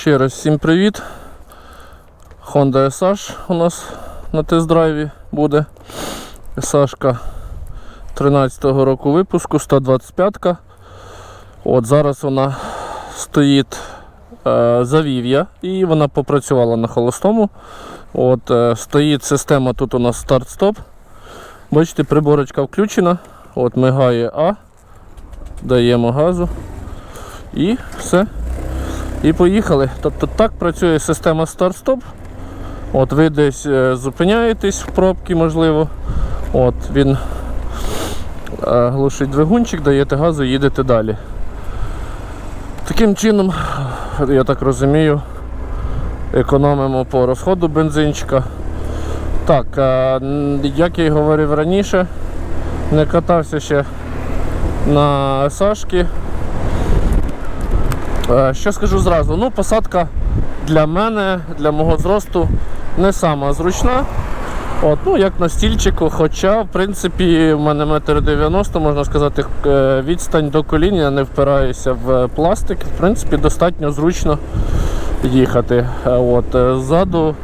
Ще раз всім привіт. Honda SH у нас на тест-драйві буде. SH 13-го року випуску, 125-ка. От зараз вона стоїть е, завів'я і вона попрацювала на холостому. От, е, стоїть система тут у нас старт-стоп. Бачите, приборочка включена. От мигає А. Даємо газу. І все. І поїхали. Тобто так працює система старт-стоп. От ви десь е, зупиняєтесь в пробки, можливо. От Він е, глушить двигунчик, даєте газу, їдете далі. Таким чином, я так розумію, економимо по розходу бензинчика. Так, е, як я й говорив раніше, не катався ще на Сашки. Е, Що скажу зразу? Ну, посадка для мене, для мого зросту, не сама зручна. От, ну, як на стільчику, хоча, в принципі, в мене метр 90, можна сказати, е, відстань до колін, я не впираюся в пластик. В принципі, достатньо зручно їхати. Е, От, ззаду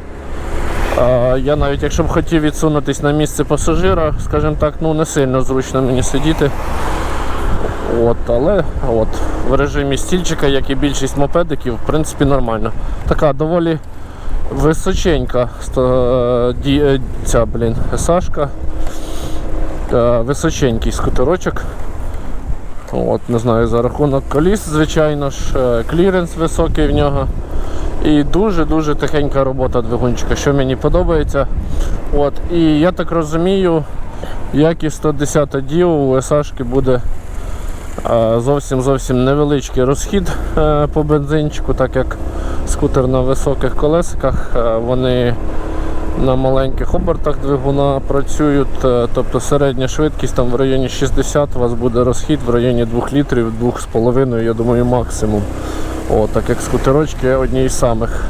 я навіть якщо б хотів відсунутися на місце пасажира, скажімо так, ну не сильно зручно мені сидіти. От, але от, в режимі стільчика, як і більшість мопедиків, в принципі, нормально. Така доволі височенька ста- е, ця, блін, Сашка. Е, Височенький скутерочок. От, не знаю, за рахунок коліс, звичайно ж, е, кліренс високий в нього. І дуже-дуже тихенька робота двигунчика, що мені подобається. От, і я так розумію, як і 110 діо у Сашки буде Е, Зовсім зовсім невеличкий розхід е, по бензинчику, так як скутер на високих колесиках, е, вони на маленьких обертах двигуна працюють, е, тобто середня швидкість там в районі 60 у вас буде розхід в районі 2 літрів, 2,5, я думаю, максимум. О, так як скутерочки одні із самих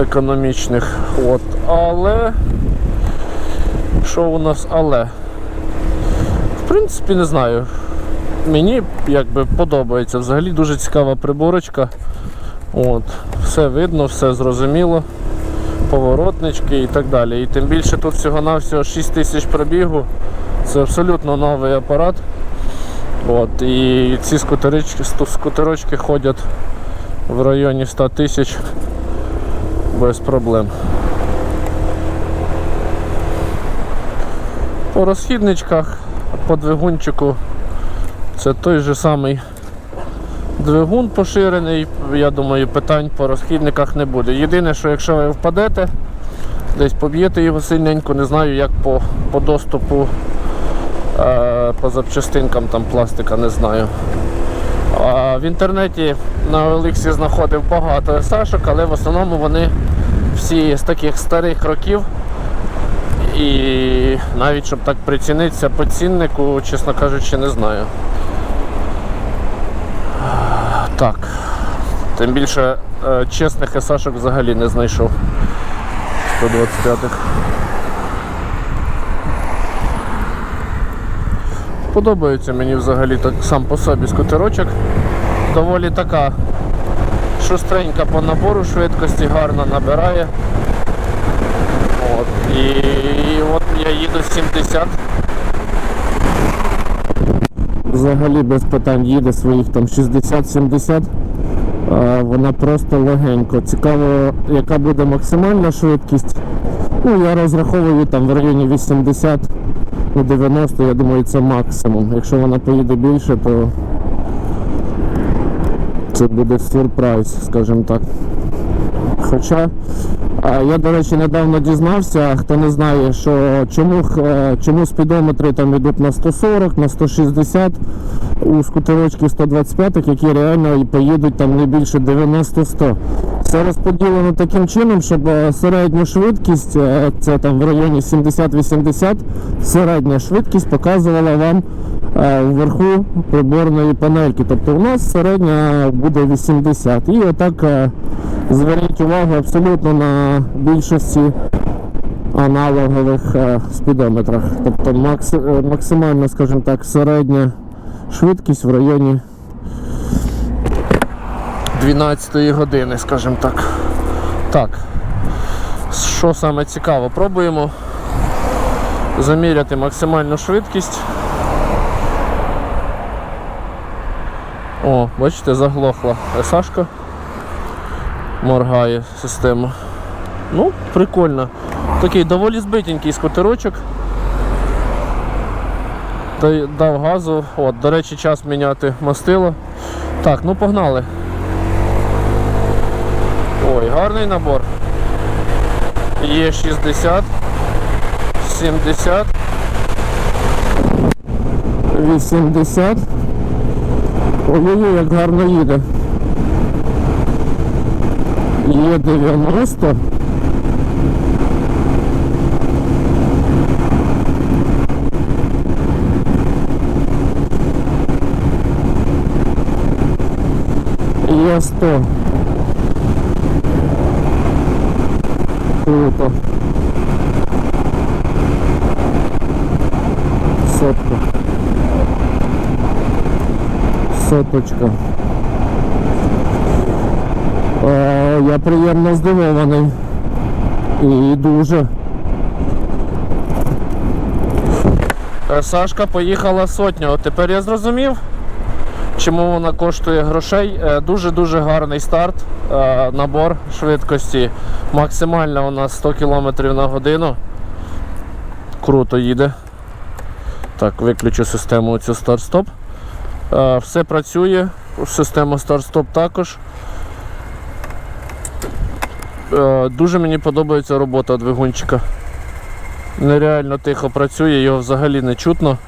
економічних. От. Але що у нас але? В принципі, не знаю. Мені якби подобається. Взагалі дуже цікава приборочка. От, все видно, все зрозуміло. Поворотнички і так далі. І тим більше тут всього-навсього 6 тисяч пробігу. Це абсолютно новий апарат. От, і ці скутерички, сто- скутерочки ходять в районі 100 тисяч без проблем. По розхідничках, по двигунчику це той же самий двигун поширений. Я думаю, питань по розхідниках не буде. Єдине, що якщо ви впадете, десь поб'єте його сильненько, не знаю, як по, по доступу е, по запчастинкам там пластика, не знаю. А в інтернеті на Олексі знаходив багато сашок, але в основному вони всі з таких старих років. І навіть щоб так прицінитися по ціннику, чесно кажучи, не знаю. Так. Тим більше е, чесних есашок взагалі не знайшов. 125-х. Подобається мені взагалі так сам по собі скутерочок. Доволі така шустренька по набору швидкості, гарно набирає. От. І, я їду 70. Взагалі без питань їде своїх там 60-70. Вона просто легенько. Цікаво, яка буде максимальна швидкість. Ну, я розраховую там в районі 80 ну, 90, я думаю, це максимум. Якщо вона поїде більше, то це буде сюрприз, скажімо так. Хоча я, до речі, недавно дізнався, хто не знає, що чому, е, чому спідометри там йдуть на 140, на 160 у скутерочків 125, які реально поїдуть там не більше 90-100. Це розподілено таким чином, щоб е, середню швидкість, е, це там в районі 70-80, середня швидкість показувала вам е, вверху приборної панельки. Тобто у нас середня буде 80. І отак зверніть увагу абсолютно на більшості аналогових спідометрах. Тобто макс, максимально, скажімо так, середня швидкість в районі 12 години, скажімо так. Так. Що саме цікаво? Пробуємо заміряти максимальну швидкість. О, бачите, заглохла Сашка. Моргає система. Ну, прикольно. Такий доволі збитенький скутерочок. Та дав газу. От, до речі, час міняти мастило. Так, ну погнали. Ой, гарний набор. Є 60, 70, 80. Ой-ой-ой, як гарно їде. Є 90. Є 100. Круто. Сотка. Соточка. Е, я приємно здивований. І дуже. Е, Сашка поїхала сотню. Тепер я зрозумів, чому вона коштує грошей. Дуже-дуже гарний старт, е, набор швидкості. Максимально у нас 100 км на годину. Круто їде. Так, виключу систему цю старт-стоп. Е, Все працює, система старт-стоп також. Е, Дуже мені подобається робота двигунчика. Нереально тихо працює, його взагалі не чутно.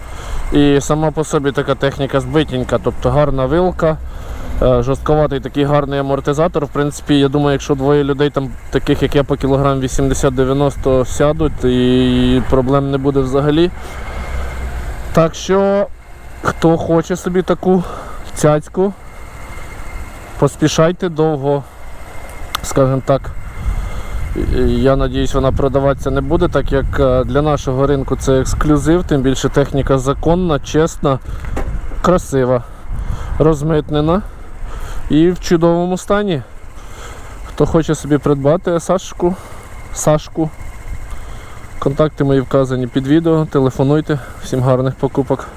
І сама по собі така техніка збитенька, тобто гарна вилка, е, жорстковатий такий гарний амортизатор. В принципі, я думаю, якщо двоє людей, там, таких як я по кілограм 80-90 сядуть, і проблем не буде взагалі. Так що, хто хоче собі таку цяцьку, поспішайте довго, скажімо так. Я надіюсь, вона продаватися не буде, так як е, для нашого ринку це ексклюзив, тим більше техніка законна, чесна, красива, розмитнена і в чудовому стані. Хто хоче собі придбати Сашку, Сашку, контакти мої вказані під відео, телефонуйте, всім гарних покупок.